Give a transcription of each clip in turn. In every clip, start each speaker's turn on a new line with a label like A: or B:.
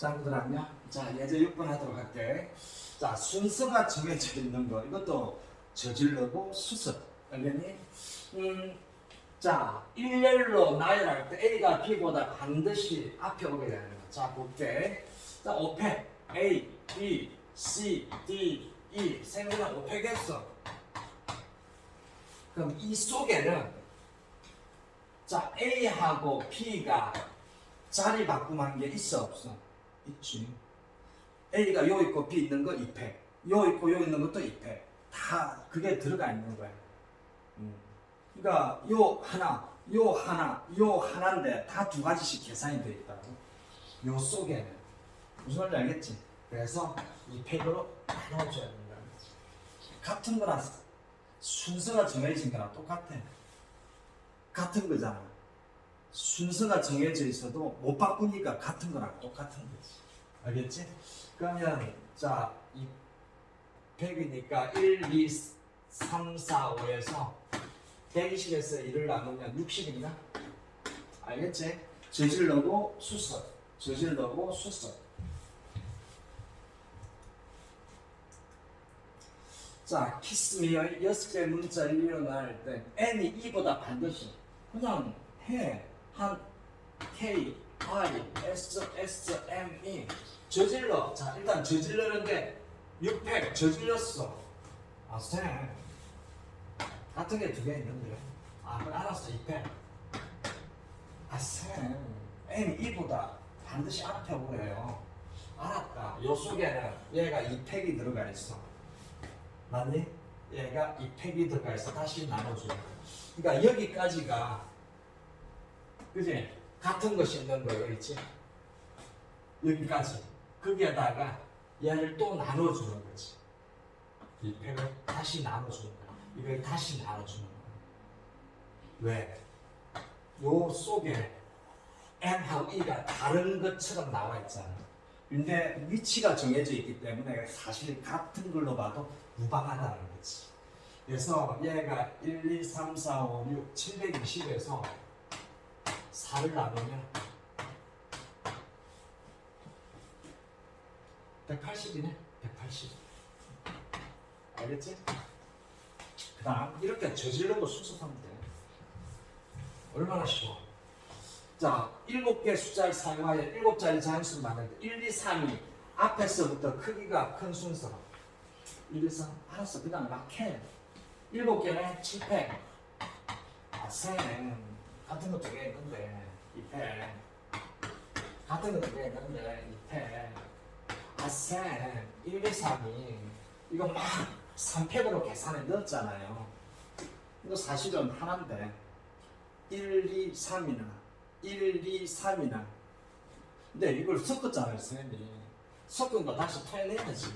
A: 짱구들았냐? 자, 예제 6번 하도록 할게. 자, 순서가 정해져 있는 거. 이것도 저질러고 수습. 알겠니? 음, 자, 일렬로 나열할 때 A가 B보다 반드시 앞에 오게 되는 거. 자, 볼게. 자, 5팩. A, B, C, D, E. 5팩 했어. 그럼 이 속에는 자, A하고 B가 자리 바꿈한 게 있어 없어? 있지. A가 요 있고 B 있는 거 2패. 요 있고 요 있는 것도 2패. 다 그게 들어가 있는 거야. 음. 그러니까 요 하나, 요 하나, 요 하나인데 다 두 가지씩 계산이 돼 있다고. 요 속에는 무슨 말인지 알겠지? 그래서 2팩으로 나눠줘야 된다. 같은 거라 순서가 정해진 거랑 똑같아. 같은 거잖아. 순서가 정해져 있어도 못 바꾸니까 같은 거랑 똑같은 거지. 알겠지? 그러면 자, 이 100이니까 1, 2, 3, 4, 5에서 120에서 1을 나누면 60이냐? 알겠지? 저질러고 수서, 저질러고 수서. 자, 키스미의 여섯 개 문자를 일어날 때 n이 2보다 반드시 그냥 해. 한 K, I, S, S, M, E 저질러. 자, 일단 저질러는데 6팩 저질렀어. 아, 쌤. 같은 게 두 개 있는데. 아, 그래, 알았어. 2팩. 아, 쌤. N이 2보다 반드시 앞에 오래요. 알았다. 요 속에는 얘가 2팩이 들어가 있어. 맞니? 얘가 2팩이 들어가 있어. 다시 나눠줘. 그러니까 여기까지가 그지? 같은 것이 있는 거예요, 있지? 여기까지. 거기에다가 얘를 또 나눠주는 거지. 이 팩을 다시 나눠주는 거야. 이걸 다시 나눠주는 거야. 왜? 요 속에 M하고 E가 다른 것처럼 나와 있잖아. 근데 위치가 정해져 있기 때문에 사실 같은 걸로 봐도 무방하다는 거지. 그래서 얘가 1, 2, 3, 4, 5, 6, 720에서 4를 나누면 180이네. 180 알겠지? 그 다음 이렇게 저질러고 수습하면 돼. 얼마나 쉬워? 자 7개 숫자를 사용하여 7자리 자연수를 때 1, 2, 3이 앞에서부터 크기가 큰 순서 1, 2, 3 알았어. 그냥 막 해. 7개는 7팩 아쌤 같은 거 두 개 있는데 2패. 같은 거 두 개 있는데 2패. 아쌤 1, 2, 3이. 이거 막 3팩으로 계산해 넣었잖아요. 이거 사실은 하나인데 1, 2, 3이나 1, 2, 3이나. 근데 이걸 섞었잖아요 쌤이. 섞은 거 다시 토해내야지.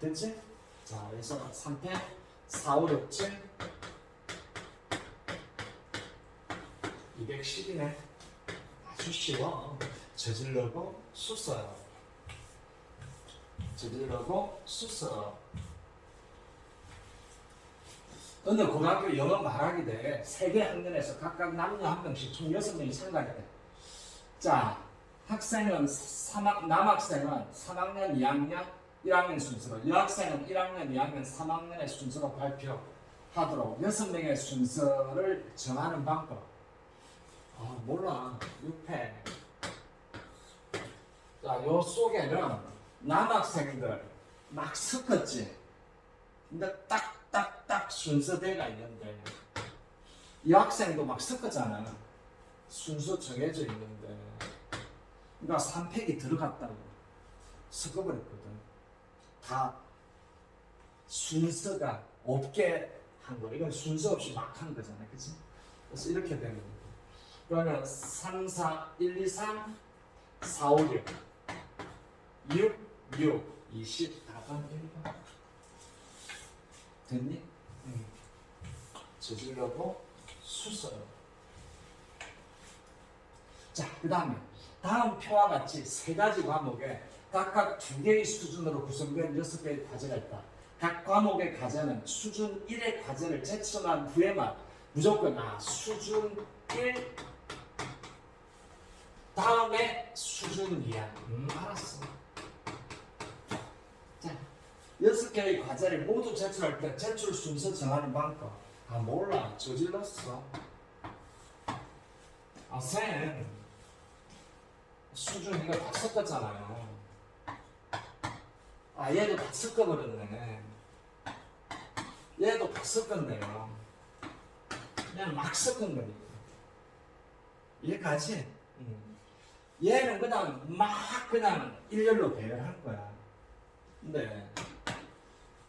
A: 됐지? 자 그래서 3팩 4, 5, 6, 7 210이네. 아주 쉬워. 저질러고 수서. 저질러고 수서. 어느 고등학교 영어 말하기 대회 세개 학년에서 각각 남녀 한 명씩 총 여섯 명이 참가해. 자, 학생은 3학, 남학생은 3학년 2학년 1학년 순서로, 여학생은 1학년 2학년 3학년의 순서로 발표하도록 여섯 명의 순서를 정하는 방법. 아 몰라. 6패. 자요 속에는 남학생들 막 섞었지. 근데 딱딱딱 순서대가 있는데 여학생도 막 섞었잖아. 순서 정해져 있는데. 그러니까 3팩이 들어갔다고 섞어버렸거든. 다 순서가 없게 한 거야. 이건 순서 없이 막 한 거잖아. 그치? 그래서 이렇게 거야 그러면 3, 4, 1, 2, 3, 4, 5, 6 6, 6, 20 답은 1번 됐니? 응. 저질러고 수서요 자그 다음에 다음 표와 같이 세 가지 과목에 각각 두 개의 수준으로 구성된 여섯 개의 과제가 있다. 각 과목의 과제는 수준 1의 과제를 제출한 후에만 무조건 아 수준 1 다음에 수준 이야. 음, 알았어. 자, 여섯 개의 과제를 모두 제출할 때 제출 순서 정하는 방법. 아 몰라, 저질렀어. 아 쌤, 수준 이거 다 섞었잖아요. 아 얘도 다 섞어버렸네. 얘도 다 섞었네요. 그냥 막 섞은 거니까. 이해가지? 음. 얘는 그냥 막 그냥 일렬로 배열한 거야. 근데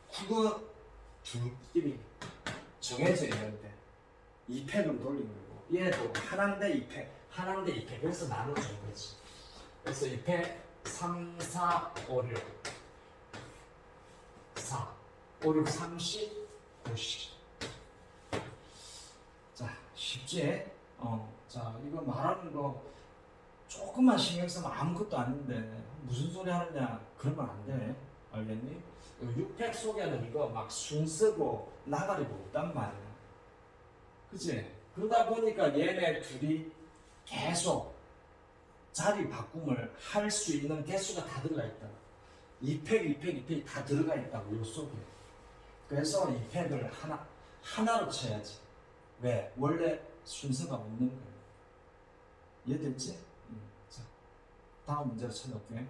A: 국어 둘끼리 정해져 있는데 2팩으로 돌린 거고 얘도 하나인데 2팩 하나인데 2팩 그래서 나눠준 거지. 그래서 2팩 3, 4, 5, 6 4 5, 6, 30, 90 자, 쉽지? 어, 자, 이거 말하는 거 조금만 신경 쓰면 아무것도 아닌데 무슨 소리 하느냐 그러면 안 돼. 알겠니? 6팩 속에는 이거 막 순서고 나가리고 없단 말이야. 그치? 그러다 보니까 얘네 둘이 계속 자리 바꿈을 할 수 있는 개수가 다 들어가 있다. 2팩, 2팩, 2팩이 다 들어가 있다고, 요 속에. 그래서 2팩을 하나, 하나로 쳐야지. 왜? 원래 순서가 없는 거예요. 이해됐지? 다음 문제로 쳐놓을게.